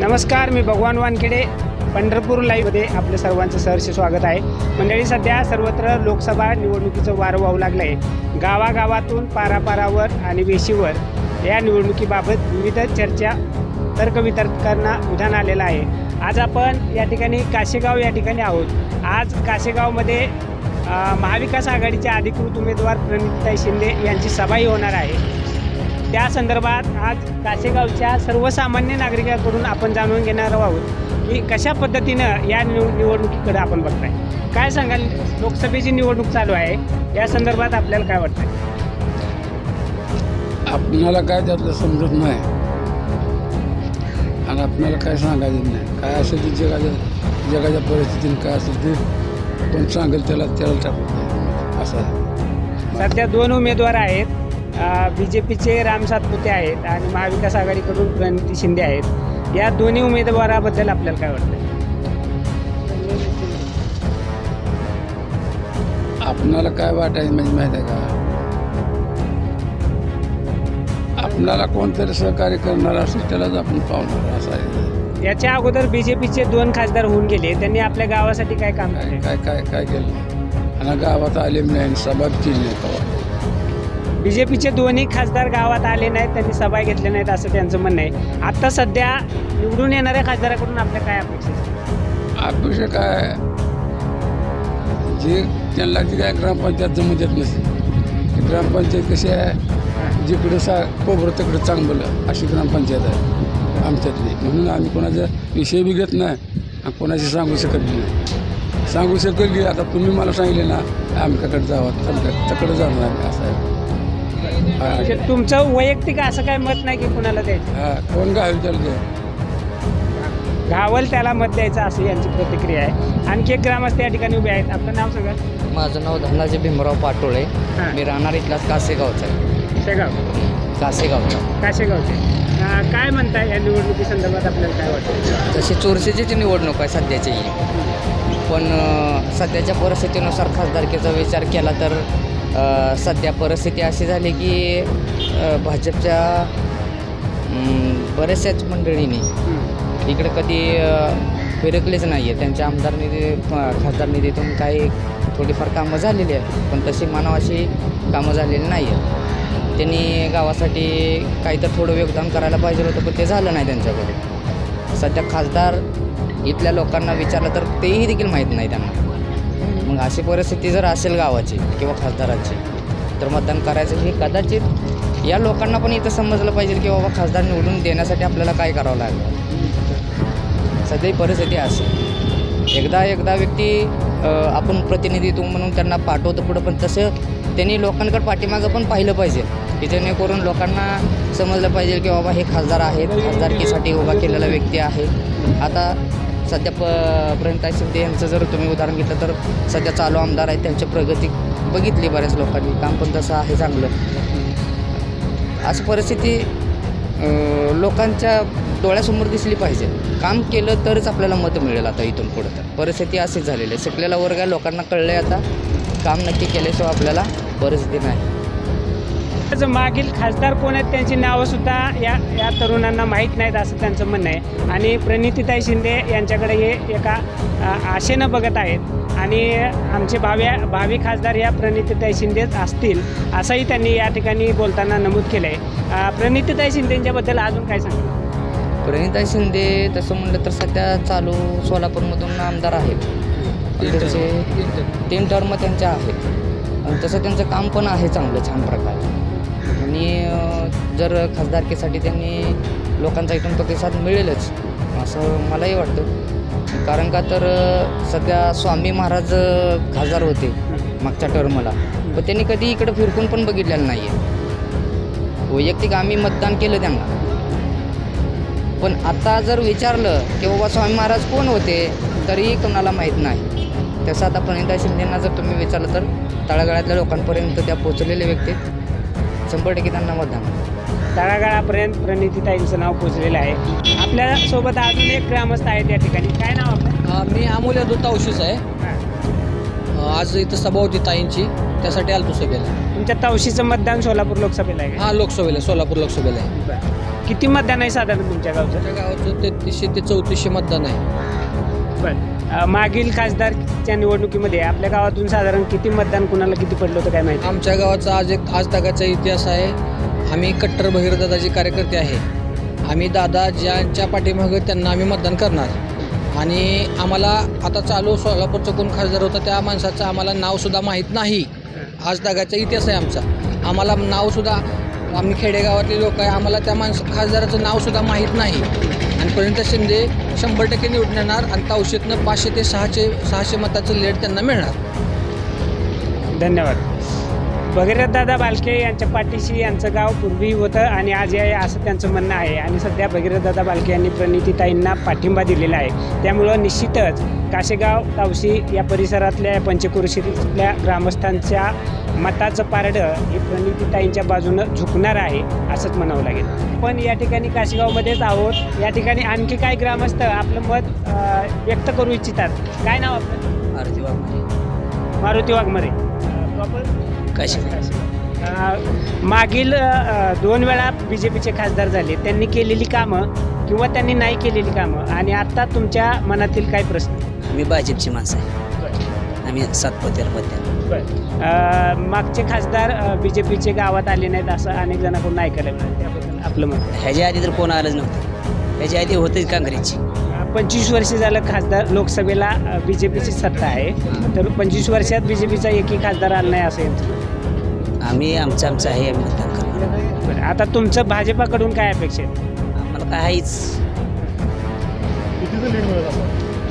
नमस्कार मी भगवान वानखेडे पंढरपूर लाईव्हमध्ये आपलं सर्वांचं सहर्ष स्वागत आहे. मंडळी सध्या सर्वत्र लोकसभा निवडणुकीचं वारं वाहू लागलं आहे गावागावातून पारापारावर आणि वेशीवर या निवडणुकीबाबत विविध चर्चा तर्कवितर्कांना उधाण आलेलं आहे. आज आपण या ठिकाणी काशेगाव या ठिकाणी आहोत. आज काशेगावमध्ये महाविकास आघाडीचे अधिकृत उमेदवार प्रणिताई शिंदे यांची सभाही होणार आहे. त्या संदर्भात आज काशेगावच्या सर्वसामान्य नागरिकांकडून आपण जाणून घेणार आहोत की कशा पद्धतीनं या निव निवडणुकीकडे आपण बघताय. काय सांगाल? लोकसभेची निवडणूक चालू आहे. या संदर्भात आपल्याला काय वाटतं आपणाला काय त्यातलं समजत नाही. आणि आपल्याला काय सांगायचं नाही. काय असेल ते जगाच्या जगाच्या परिस्थितीने काय असेल ते कोण सांगेल त्याला त्याला टाकू असं आहे. सध्या दोन उमेदवार आहेत. बी जे पीचे राम सातपुते आहेत आणि महाविकास आघाडीकडून प्रणिती शिंदे आहेत. या दोन्ही उमेदवाराबद्दल आपल्याला काय वाटतं आपणाला काय वाटायचं म्हणजे माहीत आहे का? आपणाला कोणतरी सहकार्य करणार असेल त्यालाच आपण पावणार असं आहे. याच्या अगोदर बी जे पीचे दोन खासदार होऊन गेले. त्यांनी आपल्या गावासाठी काय काम काय केले? काय काय काय केलं? आणि गावात आले नाही सभा केली बी जे पीचे दोन्ही खासदार गावात आले नाहीत त्यांनी सभा घेतल्या नाहीत असं त्यांचं म्हणणं आहे. आत्ता सध्या निवडून येणाऱ्या खासदाराकडून आपल्या काय अपेक्षा आहेत? अपेक्षा काय जे त्यांना ती काय ग्रामपंचायत जमत येत नसते. ती ग्रामपंचायत कशी आहे? जिकडं सा कोबरं तिकडं चांगलं अशी ग्रामपंचायत आहे आमच्यातली. म्हणून आम्ही कोणाचा विषय बी घेत नाही आणि कोणाशी सांगू शकत नाही. सांगू शकत की आता तुम्ही मला सांगितले ना आमच्याकडे जावं तुमच्या तिकडं जाणार असं आहे. म्हणजे. तुमचं वैयक्तिक असं काय मत नाही की कुणाला द्यायचं? हा कोण गावी त्याला द्या. गावल त्याला मत द्यायचं असं यांची प्रतिक्रिया आहे. आणखी एक ग्रामस्थ या ठिकाणी उभे आहेत. आपलं नाव सांगा. माझं नाव धनाजी भीमराव पाटोळे. हां. मी राहणार इथलाच कासेगावचा आहे. शेगाव. कासेगावचा. काशेगावचे अं, काय म्हणताय या निवडणुकी संदर्भात आपल्याला काय वाटतं? तशी चोरशीची निवडणूक आहे सध्याची. ही पण अ, सध्याच्या परिस्थितीनुसार खासदारकीचा विचार केला तर सध्या परिस्थिती अशी झाली की भाजपच्या बऱ्याचशाच मंडळींनी इकडं कधी फिरकलेच नाही आहे त्यांच्या आमदार निधी खासदार निधीतून काही थोडीफार कामं झालेली आहेत पण तशी मानवाशी कामं झालेली नाही आहेत त्यांनी गावासाठी काही तर थोडं योगदान करायला पाहिजे होतं पण ते झालं नाही त्यांच्याकडे. सध्या खासदार इथल्या लोकांना विचारलं तर तेही देखील माहीत नाही त्यांना. मग अशी परिस्थिती जर असेल गावाची किंवा खासदाराची तर मतदान करायचं हे कदाचित या लोकांना पण इथं समजलं पाहिजे की बाबा खासदार निवडून देण्यासाठी आपल्याला काय करावं लागलं. सध्या परिस्थिती असेल एकदा एकदा व्यक्ती आपण प्रतिनिधित्व म्हणून त्यांना पाठवतो पुढं पण तसं त्यांनी लोकांकडे पाठीमागं पण पाहिलं पाहिजे की जेणेकरून लोकांना समजलं पाहिजे की बाबा हे खासदार आहेत खासदारकीसाठी उभा केलेला व्यक्ती आहे. आता सध्या प प्रणिता शिंदे यांचं जर तुम्ही उदाहरण घेतलं तर सध्या चालू आमदार आहेत. त्यांची प्रगती बघितली बऱ्याच लोकांनी. काम पण तसं आहे चांगलं. अशी परिस्थिती लोकांच्या डोळ्यासमोर दिसली पाहिजे. काम केलं तरच आपल्याला मत मिळेल आता इथून पुढं तर. परिस्थिती अशीच झालेली आहे. शिकलेला वर्ग आहे लोकांना कळलं आहे आता. काम नक्की केल्याशिवाय आपल्याला परिस्थिती नाही. मागील खासदार कोण आहेत त्यांची नावं सुद्धा या या तरुणांना माहीत नाहीत असं त्यांचं म्हणणं आहे. आणि प्रणितीताई शिंदे यांच्याकडे हे एका आशेनं बघत आहेत. आणि आमचे भावी भावी खासदार या प्रणितीताई शिंदेच असतील असंही त्यांनी या ठिकाणी बोलताना नमूद केलं आहे प्रणितीताई शिंदेंच्याबद्दल अजून काय सांगा प्रणिता शिंदे तसं म्हणलं तर सध्या चालू सोलापूरमधून आमदार आहेत. त्यांचे तीन टर्म त्यांच्या आहेत. आणि तसं त्यांचं काम पण आहे चांगलं छान प्रकारे. आणि जर खासदारकीसाठी त्यांनी लोकांचा इथून प्रतिसाद मिळेलच असं मलाही वाटतं. कारण का तर सध्या स्वामी महाराज खासदार होते मागच्या टर्मला. पण त्यांनी कधी इकडं फिरकून पण बघितलेलं नाही आहे वैयक्तिक आम्ही मतदान केलं त्यांना. पण आता जर विचारलं की बाबा स्वामी महाराज कोण होते तरीही कोणाला माहीत नाही. तसं आता प्रणिता शिंदेंना जर तुम्ही विचारलं तर तळागाळातल्या लोकांपर्यंत त्या पोचलेले व्यक्ती शंभर टक्के त्यांना मतदान. तळागाळापर्यंत प्रणितीताईंचं नाव पोचलेलं आहे. आपल्यासोबत अजून एक ग्रामस्थ आहेत या ठिकाणी. काय नाव आपलं? अ, मी अमूल्य दुतावशीच आहे. हां. अ, आज इथं सभा होती ताईंची. त्यासाठी आलतो सभेला. तुमच्या तवशीचं मतदान सोलापूर लोकसभेला आहे का? हा लोकसभेला सोलापूर लोकसभेला आहे. बरं. किती मतदान आहे साधारण तुमच्या गावचं? आमच्या गावाचं तेहतीसशे ते चौतीसशे मतदान आहे. बरं. मागील खासदारच्या निवडणुकीमध्ये आपल्या गावातून साधारण किती मतदान कुणाला किती पडलं होतं काय माहिती? आमच्या गावाचा आज एक आज तगाचा इतिहास आहे. आम्ही कट्टर बहिरदादाचे कार्यकर्ते आहे. आम्ही दादा ज्यांच्या पाठीमागं त्यांना आम्ही मतदान करणार. आणि आम्हाला आता चालू सोलापूरचं कोण खासदार होता त्या माणसाचं आम्हाला नावसुद्धा माहीत नाही. आज तगाचा इतिहास आहे आमचा. आम्हाला नावसुद्धा आम्ही खेडेगावातले लोक आहे आम्हाला त्या माणस खासदाराचं नावसुद्धा माहीत नाही. आणि पर्यंत शिंदे शंभर टक्के निवडून येणार आणि तावशेतनं पाचशे ते सहाशे सहाशे मताचं लेट त्यांना मिळणार. धन्यवाद. भगीरथ दादा बालके यांच्या पाठीशी यांचं गाव पूर्वी होतं आणि आज आहे असं त्यांचं म्हणणं आहे. आणि सध्या भगीरथ दादा बालके यांनी प्रणितीताईंना पाठिंबा दिलेला आहे. त्यामुळं निश्चितच काशेगाव तावशी या परिसरातल्या या पंचक्रोशीतल्या ग्रामस्थांच्या मताचं पारडं हे प्रणितीताईंच्या बाजूनं झुकणार आहे असंच म्हणावं लागेल. पण या ठिकाणी काशेगावमध्येच आहोत. या ठिकाणी आणखी काही ग्रामस्थ आपलं मत अं, व्यक्त करू इच्छितात. काय नाव आपलं? मारुती वाघमारे. प्रॉपर? अ, मागील अ, दोन वेळा बी जे पीचे खासदार झाले. त्यांनी केलेली कामं किंवा त्यांनी नाही केलेली कामं. आणि आता तुमच्या मनातील काय प्रश्न? मी भाजपची माणसं आहे. आम्ही सातपोत्याला अ, मागचे खासदार बी जे पीचे गावात आले नाहीत असं अनेक जणांकडून ऐकायला मिळालं त्याबद्दल आपलं मत. ह्याच्या आधी तर कोण आलंच नव्हतं. ह्याच्या आधी होतेच काँग्रेसची. पंचवीस वर्ष झालं खासदार लोकसभेला बी जे पीची सत्ता आहे. तर पंचवीस वर्षात बी जे पीचा एकही खासदार आला नाही असं यांचं मत. आम्ही आमचं आमचं आहे आम्ही मतदान करणार. बरं, आता तुमचं भाजपाकडून काय अपेक्षा आहे आम्हाला काय आहेच.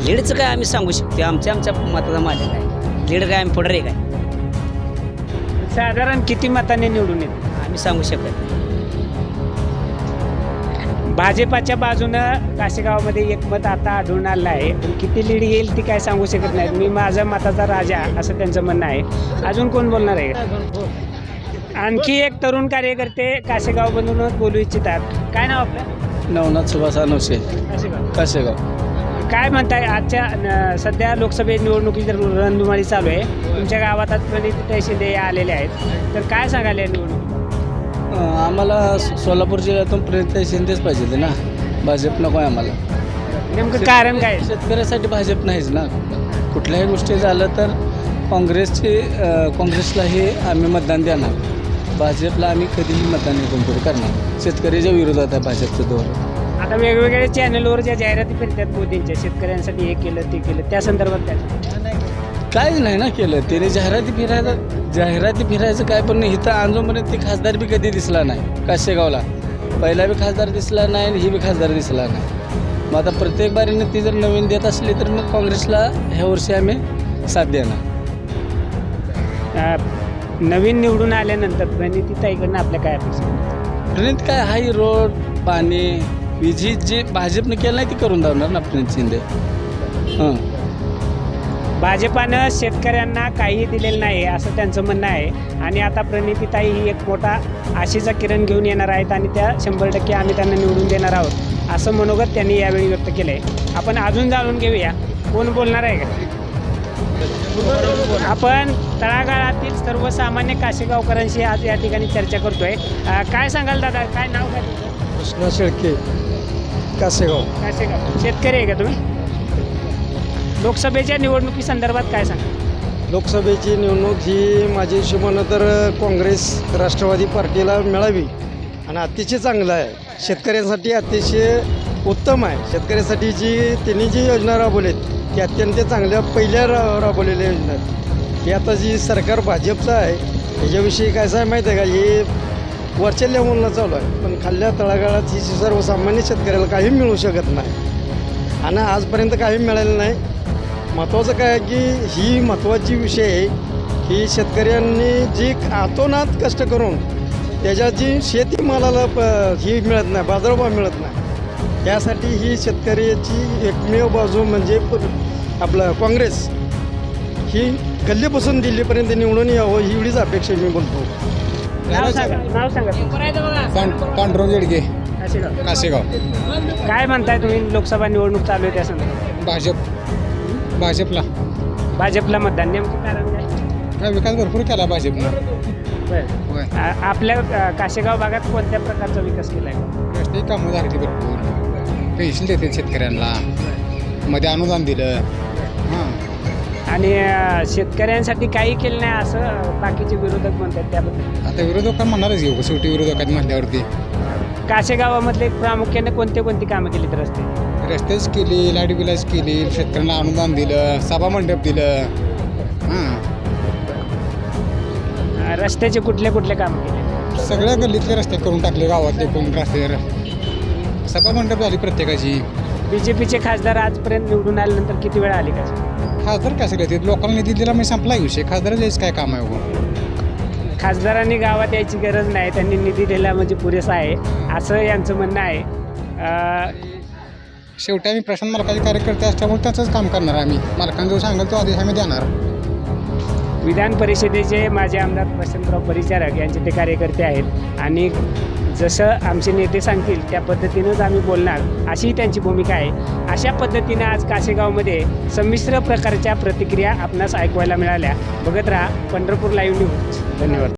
लीडचं काय आम्ही सांगू शकतो. आमच्या आमच्या मताचा मालक आहे. लीड काय आम्ही पुढे रे काय? साधारण किती मताने निवडून येते आम्ही सांगू शकत नाही. भाजपाच्या बाजूनं काशेगावमध्ये एक मत आता आढळून आलं आहे. पण किती लीड येईल ती काय सांगू शकत नाही मी माझा मताचा राजा असं त्यांचं म्हणणं आहे. अजून कोण बोलणार आहे? आणखी एक तरुण कार्यकर्ते काशेगाव बनवून बोलू इच्छितात. काय नाव आपलं? नवनाथ सुभाष अनवशे काशेगाव काशेगाव काय म्हणताय? आजच्या सध्या लोकसभे निवडणुकीची रणधुमाळी चालू आहे. तुमच्या गावात आज प्रणिती शिंदे या आलेल्या आहेत? तर काय या निवडणुकीत? अं, आम्हाला सोलापूर जिल्ह्यातून प्रणित शिंदेच पाहिजे ना. भाजप नको आहे आम्हाला. नेमकं कारण काय? शेतकऱ्यासाठी भाजप नाहीच ना. कुठल्याही गोष्टी झालं तर काँग्रेसची काँग्रेसलाही आम्ही मतदान देणार. भाजपला आम्ही कधीही मतदान पुढे करणार. शेतकऱ्याच्या विरोधात आहे भाजपचं धोरण. आता वेगवेगळ्या चॅनलवर ज्या जाहिराती फिरतात मोदींच्या शेतकऱ्यांसाठी हे केलं ते केलं त्या संदर्भात काय काहीच नाही ना केलं. त्याने जाहिराती फिरायला जाहिराती फिरायचं काय पण नाही. इथं आजोपर्यंत ते खासदार बी कधी दिसला नाही काशेगावला. पहिला बी खासदार दिसला नाही आणि ही बी खासदार दिसला नाही. मग आता प्रत्येक बारीने ती जर नवीन देत असली तर मग काँग्रेसला ह्या वर्षी आम्ही साथ देणार. नवीन निवडून आल्यानंतर प्रणितीताईकडनं आपल्या काय अपेक्षा प्रणित काय हाही रोड पाणी विजी जे भाजपने केलं नाही ती करून दावणार ना प्रणित शिंदे. हां. भाजपानं शेतकऱ्यांना काही दिलेलं नाही असं त्यांचं म्हणणं आहे. आणि आता प्रणितीताई ही एक मोठा आशेचा किरण घेऊन येणार आहेत आणि त्या शंभर टक्के आम्ही त्यांना निवडून देणार आहोत असं मनोगत त्यांनी यावेळी व्यक्त केलं आहे आपण अजून जाणून घेऊया. कोण बोलणार आहे का? आपण तळागाळातील सर्वसामान्य काशेगावकरांशी आज या ठिकाणी चर्चा करतोय. काय सांगाल दादा? काय नाव काय? कृष्णा शेळके. कासेगाव. काशेगाव शेतकरी आहे का तुम्ही? लोकसभेच्या निवडणुकी संदर्भात काय सांगा? लोकसभेची निवडणूक ही माझ्या हिशोबानं तर काँग्रेस राष्ट्रवादी पार्टीला मिळावी आणि अतिशय चांगलं आहे. शेतकऱ्यांसाठी अतिशय उत्तम आहे. शेतकऱ्यासाठी जी त्यांनी जी योजना राबवलीत ती अत्यंत चांगल्या पहिल्या रा राबवलेल्या योजना आहेत. ही आता जी सरकार भाजपचं आहे ह्याच्याविषयी काय आहे माहीत आहे का? हे वरच्या लेवलला चालू आहे पण खाल्ल्या तळागाळात ही सर्वसामान्य शेतकऱ्याला काही मिळू शकत नाही. आणि आजपर्यंत काही मिळालं नाही. महत्त्वाचं काय आहे की ही महत्त्वाची विषय आहे की शेतकऱ्यांनी जी आतोनात कष्ट करून त्याच्या जी शेतीमालाला प ही मिळत नाही बाजारभाव मिळत नाही त्यासाठी ही शेतकऱ्याची एकमेव बाजू म्हणजे प- आपलं काँग्रेस. ही गल्लीपासून दिल्लीपर्यंत निवडून यावं ही एवढीच अपेक्षा मी बोलतो. नाव सांगा. नाव सांगा. पांडुरंग येडगे. काशेगाव कासेगाव. काय म्हणताय तुम्ही? लोकसभा निवडणूक चालू आहे त्या संदर्भात. भाजप. भाजपला. भाजपला मतदान नेमकं कारण काय? काय विकास भरपूर केला भाजपनं. बरं होय. आ- आपल्या अ, काशेगाव भागात कोणत्या प्रकारचा विकास केला आहे कामं झाली ती भरपूर. पेन्शन देते शेतकऱ्यांना. मध्ये अनुदान दिलं. हां. आणि शेतकऱ्यांसाठी काही केलं नाही असं बाकीचे विरोधक म्हणतात त्याबद्दल. आता विरोधकांना म्हणणारच घेऊ शेवटी विरोधकांनी म्हणल्यावरती. काशे गावामधले प्रामुख्याने कोणते कोणती कामं केलीत रस्ते? रस्तेच केली लाइट बिलाच केली शेतकऱ्यांना अनुदान दिलं सभा मंडप दिलं. हां. रस्त्याचे कुठले कुठले कामं केले? सगळ्या गल्लीतले रस्ते करून टाकले गावातले कोण रस्ते सभा मंडप झाली प्रत्येकाची. बी जे पीचे खासदार आजपर्यंत निवडून आल्यानंतर किती वेळा आले का खासदार काय सगळे ते लोकांना निधी दिला मी संपला विषय. खासदार यायचं काय काम आहे हो? खासदारांनी गावात यायची गरज नाही. त्यांनी निधी दिला म्हणजे पुरेसा आहे. असं यांचं म्हणणं आहे. अ, शेवटी आम्ही प्रशांत मालकाचे कार्यकर्ते असल्यामुळे त्याचंच काम करणार आम्ही. मालकांना जो सांगेल तो आदेश आम्ही देणार. विधान परिषदेचे माजी आमदार वसंतराव परिचारक यांचे ते कार्यकर्ते आहेत. आणि जसं आमचे नेते सांगतील त्या पद्धतीनंच आम्ही बोलणार. अशी त्यांची भूमिका आहे. अशा पद्धतीनं आज काशेगावमध्ये संमिश्र प्रकारच्या प्रतिक्रिया आपणास ऐकवायला मिळाल्या. बघत राहा पंढरपूर लाईव्ह न्यूज धन्यवाद.